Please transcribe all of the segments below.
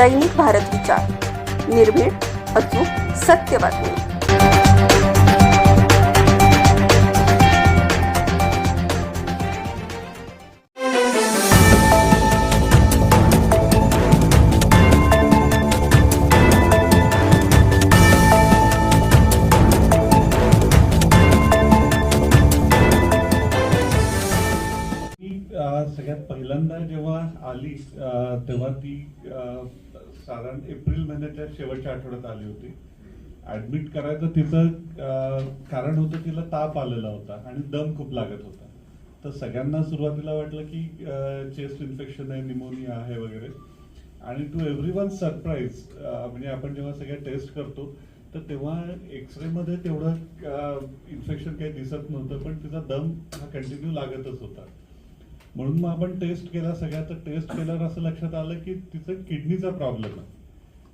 दैनिक भारत विचार निर्भीड अचूक सत्य बातमी. सगळ्यात पहिल्यांदा जेव्हा आली तेव्हा ती साधारण एप्रिल महिन्याच्या शेवटच्या आठवड्यात आली होती. ऍडमिट करायचं तिचं कारण होतं तिला ताप आलेला होता आणि दम खूप लागत होता. तर सगळ्यांना सुरुवातीला वाटलं की चेस्ट इन्फेक्शन आहे निमोनिया आहे वगैरे. आणि टू एव्हरी वन सरप्राईज म्हणजे आपण जेव्हा सगळ्या टेस्ट करतो तर तेव्हा एक्सरेमध्ये तेवढं इन्फेक्शन काही दिसत नव्हतं पण तिचा दम हा कंटिन्यू लागतच होता. म्हणून मग आपण टेस्ट केला सगळ्या तर टेस्ट केल्यावर असं लक्षात आलं की तिचं किडनीचा प्रॉब्लेम आहे.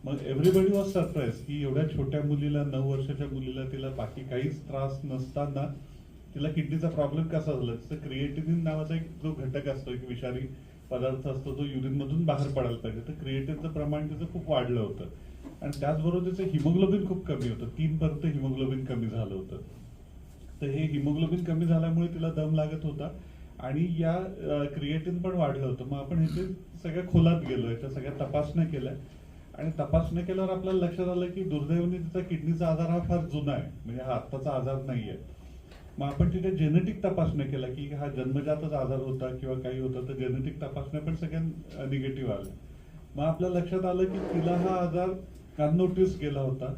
मग एव्हरीबडी वॉज सरप्राईज की एवढ्या छोट्या मुलीला नऊ वर्षाच्या मुलीला तिला बाकी काहीच त्रास नसताना तिला किडनीचा प्रॉब्लेम कसा झाला? तिचं क्रिएटिनिन नावाचा एक जो घटक असतो एक विषारी पदार्थ असतो तो युरिनमधून बाहेर पडायला पाहिजे. तर क्रिएटिनचं प्रमाण तिचं खूप वाढलं होतं. आणि त्याचबरोबर तिचं हिमोग्लोबिन खूप कमी होतं. तीन पर्यंत हिमोग्लोबिन कमी झालं होतं. तर हे हिमोग्लोबिन कमी झाल्यामुळे तिला दम लागत होता. आणि या क्रिएटिन पण वाढलं होतं. मग आपण ह्याचे सगळ्या खोलात गेलो याच्या सगळ्या तपासण्या केल्या. आणि तपासण्या केल्यावर आपल्याला लक्षात आलं की दुर्दैवाने तिचा किडनीचा आजार हा फार जुना आहे. म्हणजे हा आत्ताचा आजार नाही आहे मग आपण तिथे जेनेटिक तपासण्या केल्या की हा जन्मजातच आजार होता किंवा काही होतं तर जेनेटिक तपासण्या पण सगळ्या निगेटिव्ह आल्या. मग आपल्या लक्षात आलं की तिला हा आजार अननोटीस गेला होता.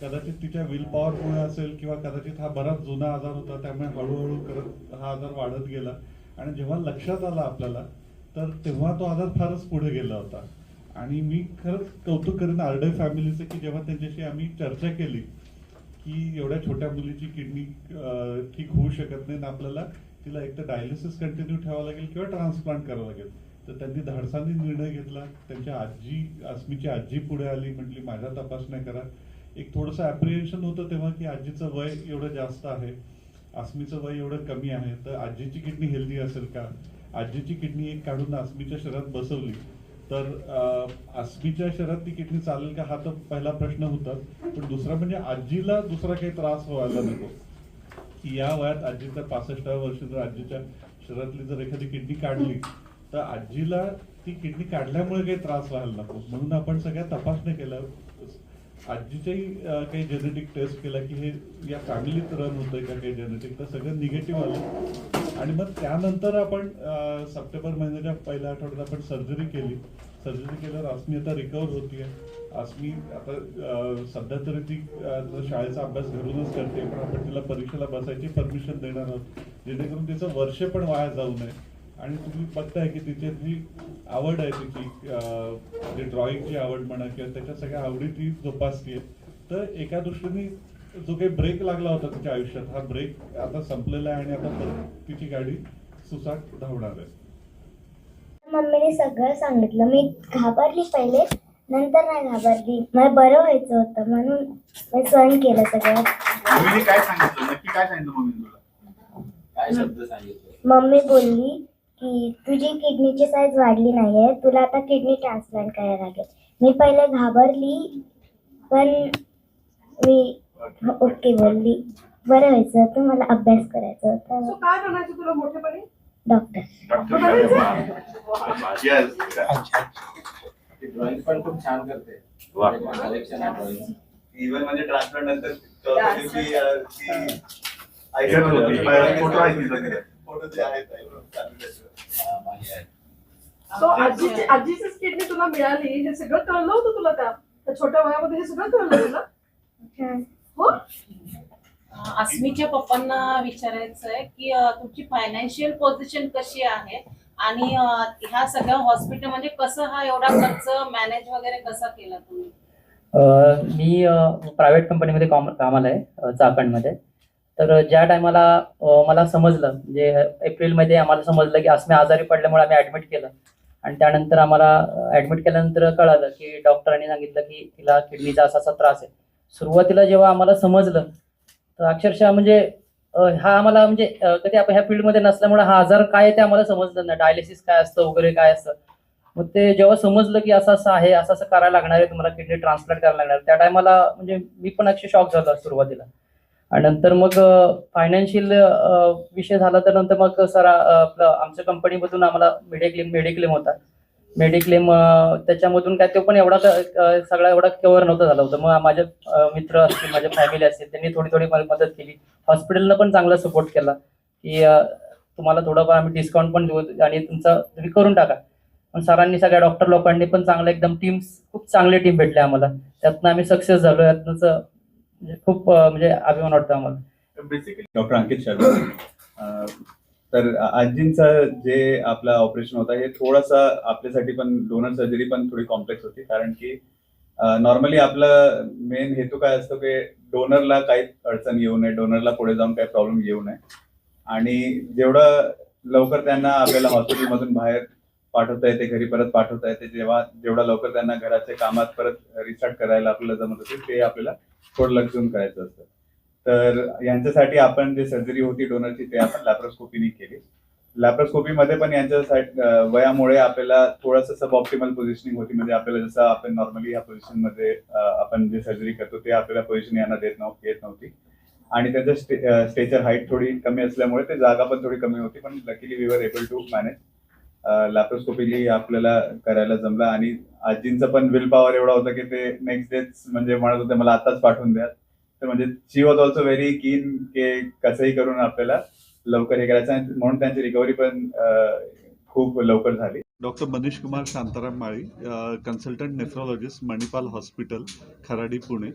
कदाचित तिच्या विल पॉवरमुळे असेल किंवा कदाचित हा बराच जुना आजार होता त्यामुळे हळूहळू करत हा आजार वाढत गेला. आणि जेव्हा लक्षात आला आपल्याला तर तेव्हा तो आजार फारच पुढे गेला होता. आणि मी खरंच कौतुक करेन आरडे फॅमिलीचं की जेव्हा त्यांच्याशी आम्ही चर्चा केली की एवढ्या छोट्या मुलीची किडनी ठीक होऊ शकत नाही आणि आपल्याला तिला एक तर डायलिसिस कंटिन्यू ठेवावं लागेल किंवा ट्रान्सप्लांट करावं लागेल. तर त्यांनी धाडसाने निर्णय घेतला. त्यांच्या आजी अस्मीची आजी पुढे आली म्हटली माझ्या तपासण्या करा. एक थोडंसं अप्रिहेन्शन होतं तेव्हा की आजीचं वय एवढं जास्त आहे. अस्मीचं वय एवढं कमी आहे तर आजीची किडनी हेल्दी असेल का? आजीची किडनी एक काढून अस्मीच्या शरीरात बसवली. तर अस्मीच्या शरीरात ती किडनी चालेल का? हा तर पहिला प्रश्न होता. पण दुसरा म्हणजे आजीला दुसरा काही त्रास व्हायला नको. की या वयात आजीच्या पासष्टाव्या वर्षी जर आजीच्या शरीरातली जर एखादी किडनी काढली तर आजीला ती किडनी काढल्यामुळे काही त्रास व्हायला नको. म्हणून आपण सगळ्या तपासण्या केल्या. आजीच्याही काही जेनेटिक टेस्ट केला की हे या फॅमिलीत रन होतंय का काही जेनेटिक तर सगळं निगेटिव्ह आलं. आणि मग त्यानंतर आपण सप्टेंबर महिन्याच्या पहिल्या आठवड्यात आपण सर्जरी केली. सर्जरी केल्यावर आसमी आता रिकवर होतीये. आसमी आता सध्या तरी ती शाळेचा अभ्यास घरूनच करते पण आपण तिला परीक्षेला बसायची परमिशन देणार आहोत. जेणेकरून तिचं वर्ष पण वाया जाऊ नये. आणि तुम्ही बघताय की तिची जी आवड आहे तिची म्हणजे ड्रॉइंगची आवड म्हणा किंवा त्याच्या सगळ्या आवडी ती जोपासतीये तर एका दृष्टीने जो काही ब्रेक लागला होता तिच्या आयुष्यात हा ब्रेक आता संपलेला आहे आणि आता परत तिची गाडी सुसाट धावणार आहे. मम्मीने सगळं सांगितलं. मी घाबरली पहिले नंतर नाही घाबरली. मला बरं व्हायचं होतं म्हणून मी सहन केलं सगळं. मम्मीने काय सांगितलं? नक्की काय सांगितलं मम्मीने तुला? काय शब्द सांगितले? मम्मी बोलली की तुझी किडनीची साईज वाढली नाहीये तुला आता किडनी ट्रान्सप्लांट करायला लागेल. मी पहिले घाबरली पण मी ओके बोलली. बरं व्हायचं होतं मला अभ्यास करायचा होता. काय बनायचं तुला मोठेपणी? डॉक्टर ड्रॉइंग पण खूप छान करते. आहे इव्हन म्हणजे ट्रान्सप्लांट नंतर. फोटो आहे. फोटो आहेत चालू त्याच्यावर. सो आजीची आजीचीच किडनी तुला मिळाली. हे सगळं कळलं होतं तुला त्या त्या छोट्या वयामध्ये हे सगळं कळलं तुला हां. हो अस्मीच्या पप्पांना विचारायचं आहे की अं, तुमची फायनान्शियल पोझिशन कशी आहे? आणि अं, ह्या सगळ्या हॉस्पिटल म्हणजे कसं हा एवढा खर्च मॅनेज वगैरे कसा केला तुम्ही? अ, मी प्रायव्हेट कंपनीमध्ये काम कामाला आहे अ, चाकणमध्ये. तर ज्या टायमाला मला समजलं म्हणजे एप्रिलमध्ये आम्हाला समजलं की असं आजारी पडल्यामुळे आम्ही ऍडमिट केलं. आणि त्यानंतर आम्हाला ऍडमिट केल्यानंतर कळालं की डॉक्टरांनी सांगितलं की तिला किडनीचा असा असा त्रास आहे. सुरुवातीला जेव्हा आम्हाला समजलं तर अक्षरशः म्हणजे हा आम्हाला म्हणजे कधी आपण ह्या फील्डमध्ये नसल्यामुळे हा आजार काय ते आम्हाला समजलं नाही. डायलिसिस काय असतं वगैरे काय असतं. मग ते जेव्हा समजलं की असं असं आहे असं असं करायला लागणार आहे तुम्हाला किडनी ट्रान्सप्लांट करायला लागणार त्या टायमाला म्हणजे मी पण अक्षर शॉक झालो सुरुवातीला. आणि नंतर मग फायनान्शियल विषय झाला तर नंतर मग सर आपलं आमच्या कंपनीमधून आम्हाला मेडिक्लेम मेडिक्लेम होता. मेडिक्लेम त्याच्यामधून काय तो पण एवढा सगळा एवढा कव्हर नव्हता झाला होता. मग माझे मित्र असतील माझ्या फॅमिली असतील त्यांनी थोडी थोडी मला मदत केली. हॉस्पिटलनं पण चांगला सपोर्ट केला की तुम्हाला थोडंफार आम्ही डिस्काउंट पण देऊ आणि तुमचं तुम्ही करून टाका. पण सरांनी सगळ्या डॉक्टर लोकांनी पण चांगलं एकदम टीम्स खूप चांगली टीम भेटली आम्हाला. त्यातनं आम्ही सक्सेस झालो. यातनंच म्हणजे खूप म्हणजे अभिमान वाटतो आम्हाला. बेसिकली डॉक्टर अंकित शर्मा तर आजींचं जे आपलं ऑपरेशन होतं हे थोडंसं आपल्यासाठी पण डोनर सर्जरी पण थोडी कॉम्प्लेक्स होती. कारण की नॉर्मली आपला मेन हेतू काय असतो की डोनरला काही अडचण येऊ नये डोनरला पुढे जाऊन काही प्रॉब्लेम येऊ नये. आणि जेवढं लवकर त्यांना आपल्याला हॉस्पिटलमधून बाहेर पाठवता येते घरी परत पाठवता येते. जेव्हा जेवढा लवकर त्यांना घराच्या कामात परत रिस्टार्ट करायला आपल्याला जमत असेल ते आपल्याला थोडं लक्ष देऊन करायचं असतं. तर यांच्यासाठी आपण जे सर्जरी होती डोनरची ते आपण लॅप्रोस्कोपीने केली. लॅप्रोस्कोपी मध्ये पण यांच्या वयामुळे आपल्याला थोडंसं सब ऑप्टिमल पोझिशनिंग होती. म्हणजे आपल्याला जसं आपण नॉर्मली या पोझिशनमध्ये आपण जे सर्जरी करतो ते आपल्याला पोझिशन यांना देत नव्हती येत नव्हती. आणि त्यांचं स्टे स्टेचर हाईट थोडी कमी असल्यामुळे ते जागा पण थोडी कमी होती. पण luckily we were able to manage laparoscopically आपल्याला करायला जमलं आणि आजींचं पण विल पॉवर एवढा होता की ते नेक्स्ट डेच म्हणजे म्हणत होते मला आताच पाठवून द्या. तर म्हणजे शी वॉज ऑल्सो व्हेरी कीन के कसंही करून आपल्याला लवकर हे करायचं आणि म्हणून त्यांची रिकव्हरी पण खूप लवकर झाली. Doctor Manish Kumar Shantaram Mali consultant nephrologist Manipal hospital Kharadi Pune.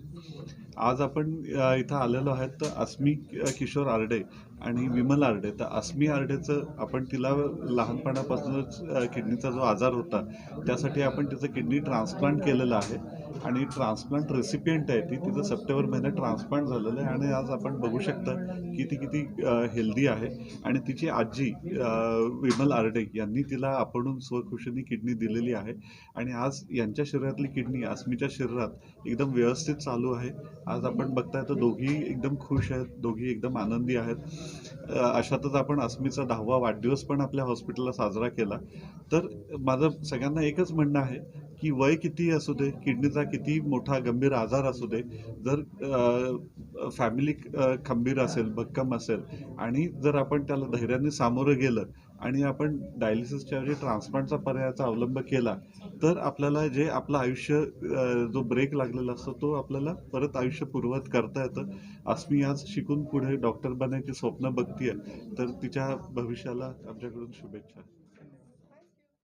आज आपण इथं आलेलो आहेत तर अस्मी किशोर आरडे. आणि विमल आरडे तर अस्मी आरडेचं आपण तिला लहानपणापासूनच किडनीचा जो आजार होता त्यासाठी आपण तिचं किडनी ट्रान्सप्लांट केलेलं आहे. आणि ट्रान्सप्लांट रेसिपियंट आहे ती. तिचं सप्टेंबर महिन्यात ट्रान्सप्लांट झालेलं आहे. आणि आज आपण बघू शकता की ती किती हेल्दी आहे. आणि तिची आजी विमल आरडे यांनी तिला आपणून स्वखुशीने किडनी दिलेली आहे. आणि आज यांच्या शरीरातली किडनी अस्मीच्या शरीरात एकदम व्यवस्थित चालू आहे. आज आपण बघताय तर दोघी एकदम खुश आहेत. दोघी एकदम आनंदी आहेत. अशातच आपण अस्मीचा दहावा वाढदिवस पण आपल्या हॉस्पिटलला साजरा केला. तर माझं सगळ्यांना एकच म्हणणं आहे की वय किती असू दे किडनीचा किती मोठा गंभीर आजार असू दे जर फॅमिली खंबीर असेल भक्कम असेल आणि जर आपण त्याला धैर्याने सामोरं गेलं आणि आपण डायलिसिसच्या ऐवजी ट्रान्सप्लांटचा पर्यायाचा अवलंब केला तर आपल्याला जे आपलं आयुष्य जो ब्रेक लागलेला असतो तो आपल्याला परत आयुष्य पूर्वत करता येतं. अस्मी आज शिकून पुढे डॉक्टर बनायची स्वप्न बघतीये. तर तिच्या भविष्याला आमच्याकडून शुभेच्छा.